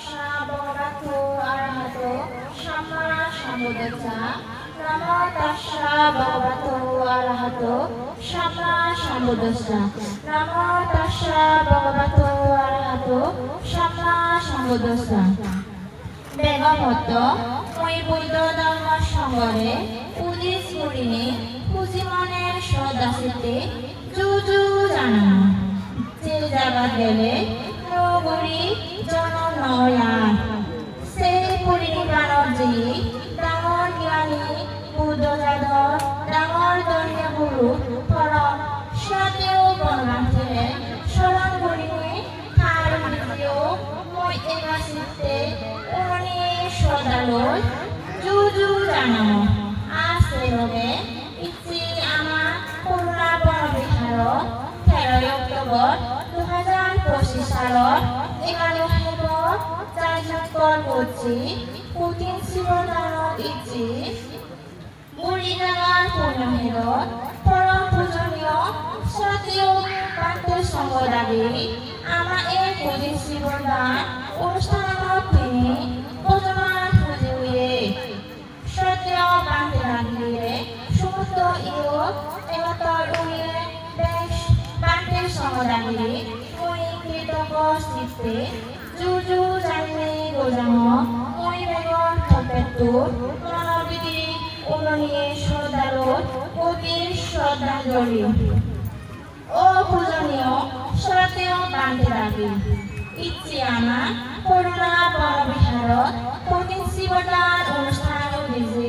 ভগবতো আরহাতো সাম্মা সম্বুদ্ধস্সা নমো তাস্সা ভগবতো আরহাতো সাম্মা সম্বুদ্ধস্সা নমো তাস্সা ভগবতো আরহাতো সাম্মা সম্বুদ্ধস্সা বেগমত মই বৈদ্য ধর্ম সঙ্গরে পুজি স্মরিণী পুজি মনের সদাসিতে জুজু জানানো যে জায়গা গেলে নগরী জন নয়া সেই পরিনিবাণৰ যি ডাঙৰ জ্ঞানী বুদ্ধ ডাঙৰ ধৰ্মীয় গুৰু পৰম স্বাদেও বনবাসীৰে স্মৰণ কৰিলে তাৰ নিজেও মই জানাম আছে লগে ইচ্ছি আমাৰ কৰোণা বনবিহাৰত তেরোই অক্টোবর এগারো ফেব্রুয়ার চারজন করছি পুতিন শিবনাথ ইচ্ছি মুড়িনাগার পূর্ণহেরত পরম পূজনীয়, সতীয় পাত্র সংঘ দাবি আমাৰ এই পুতিন শিবদান অনুষ্ঠানত তিনি বৰ্তমান পুজুৱে সত্য বান্ধে লাগিলে সমস্ত ইউরোপ এমাত্র উনিয়ে দেশ বান্ধে সমদাগিরি মই কৃতজ্ঞ চিত্তে জুজু জানি গোজাম মই বেগৰ থপেটো মনোবিধি উৰণিয়ে শ্ৰদ্ধালৈ গভীৰ শ্ৰদ্ধাঞ্জলি। ও পূজনীয় শ্রদ্ধেয় বান্ধে লাগি ইচ্ছে আমার করুণা বনবিহারত শিবদান অনুষ্ঠান উদ্দেশ্যে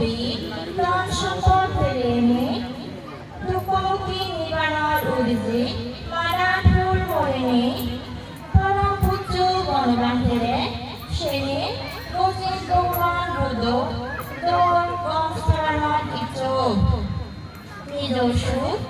ধন সম্পদ ফেরেনে দুঃখমুখী নিবারণ উদ্দেশ্যে মারা ফুল মরেনে পরম পুত্র বনবান্ধেরে সেনে গজিন দৌড়ান রোদ দৌড় গংস্থানত ইচ্ছো নিজস্ব পরশু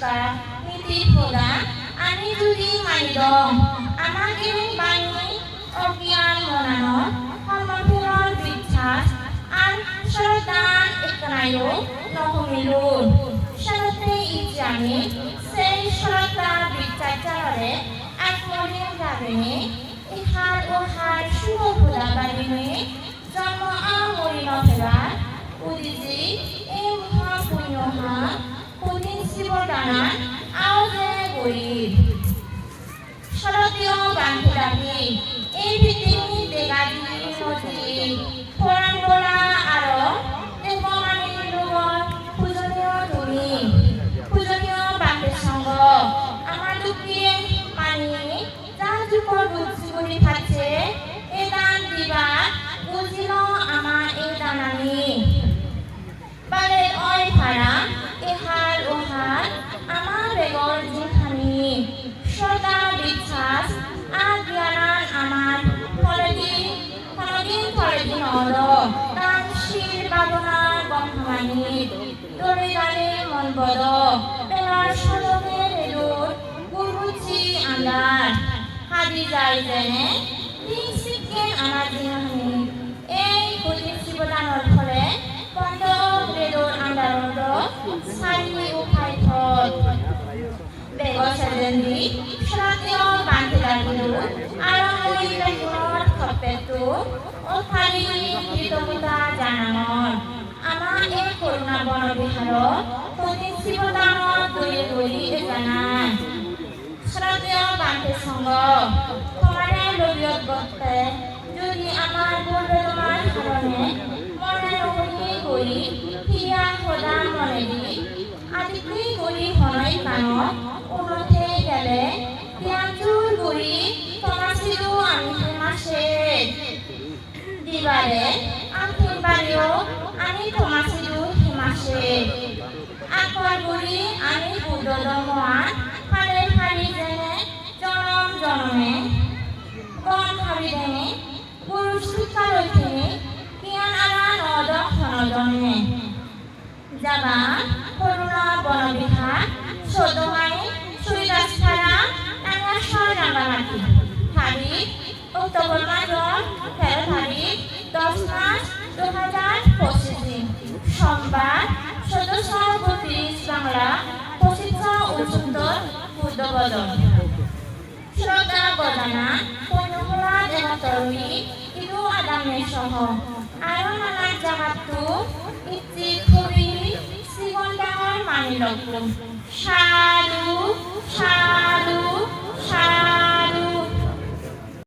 শিক্ষা নীতি প্ৰদান আমি যদি লওঁ আমাক বাণী, অজ্ঞান মনানত সন্মুখীনৰ বিশ্বাস আন শ্ৰদ্ধান একনায়ো নহমিলো সাথে ইচ্ছামি সেই শ্রদ্ধা বিচারে আত্মদিন যাবেনি ইহার ও হার শুভ নুই জন্ম আমৰি নভেলা দালে মন বদ বেলার সদকে রেলুর গুরুচি আন্দার হাদি যেনে ঠিক শিক্ষেন আমার জিহানি এই বুদ্ধি শিবদানৰ ফলে গ্ৰেডৰ আন্দাৰত চাৰি উঠাই থত বেগৰ চেলেন্দি শ্ৰাতীয় বান্ধি লাগিলো আৰু মই বেগুনৰ খপেটো উঠালি কৃতজ্ঞতা এই কৰোণা বনবিহাৰত বুদ্ধি শিবদানৰ দৈয়ে দৈয়ে জানায় শ্রদ্ধেয় বান্ধে সঙ্গ তোমারে লবিয়ত তোমার কারণে করি করি গেলে জ্ঞানজুর করি তোমার আমি তোমাসে দিবারে আখির বাড়িও আমি তোমার হিমাসে আকর বুড়ি আমি বুদ্ধ দমোয়ান ফালে ফালি যেনে জনম জনমে, গণ ভাবি দেনে গুরু শিক্ষা লৈথিনি জ্ঞান আলা নদম সনজনে যাবা, করুণা বনবিহার সদমাই সুইদাসখানা নাঙ্গা ছয় রাঙ্গামাটি তারিখ অক্টোবর মাসের তেরো বুদ্ধবদন শ্রদ্ধা বদানা, পৈনহলা দেহতরী ইদু আদামে সহ। আরও নানা জাগাতো ইচ্ছি শ্ৰীমন ডাঙৰ মানি লগ্ন সাধু সাধু সাধু।